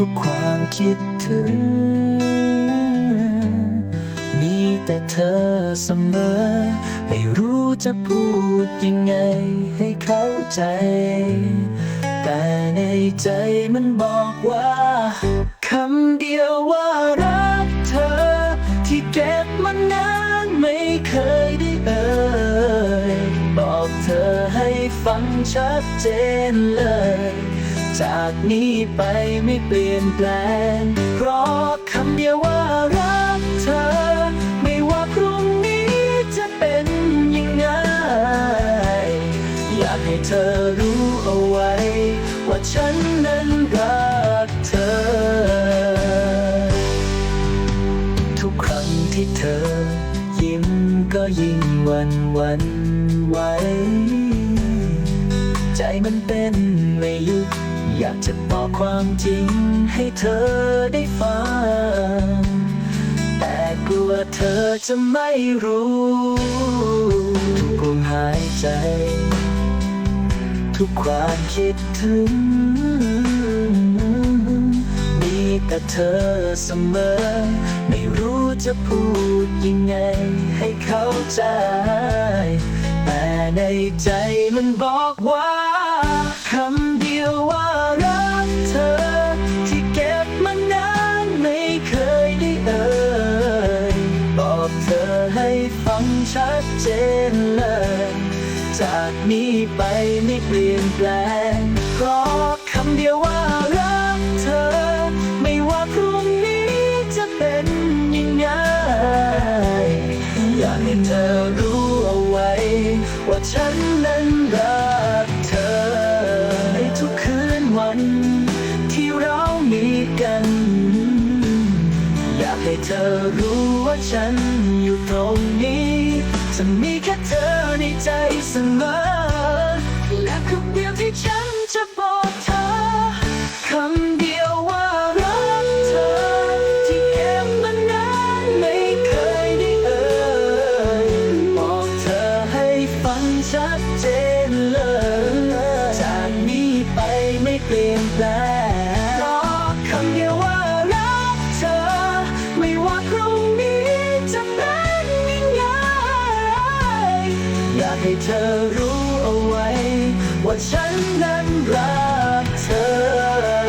ทุกความคิดถึง มีแต่เธอเสมอ ไม่รู้จะพูดยังไงให้เข้าใจ แต่ในใจมันบอกว่าคำเดียวว่ารักเธอ ที่เก็บมานานไม่เคยได้เอ่ยบอกเธอให้ฟังชัดเจนเลย จากนี้ไปไม่เปลี่ยนแปลง เพราะคำเดียวว่ารักเธอ ไม่ว่าพรุ่งนี้จะเป็นยังไง อยากให้เธอรู้เอาไว้ ว่าฉันนั้นรักเธอ ทุกครั้งที่เธอ ยิ้มก็ยิ่งวันวันไหวใจมันเป็นไม่หยุด อยากจะบอกความจริงให้เธอได้ฟัง แต่กลัวเธอจะไม่รู้ทุกลมหายใจ ทุกความคิดถึง มีแต่เธอเสมอ ไม่รู้จะพูดยังไงให้เข้าใจ แต่ในใจมันบอกว่าคำเดียวว่า ชัดเจนเลย จากนี้ไปไม่เปลี่ยนแปลงเพราะคำเดียวว่ารักเธอ ไม่ว่าพรุ่งนี้จะเป็นยังไง อยากให้เธอรู้เอาไว้ ว่าฉันนั้นรักเธอ ในทุกคืนวัน ที่เรามีกัน อยากให้เธอรู้ว่าฉันอยู่ตรง ใจเสมอ และคำเดียวที่ฉันจะบอกเธอ คำเดียวว่ารักเธอ ที่เก็บมานานไม่เคยได้เอ่ยบอกเธอให้ฟังชัดเจนเลย จากนี้ไปไม่เปลี่ยนแปลง ให้เธอรู้เอาไว้ ว่าฉันนั้นรักเธอ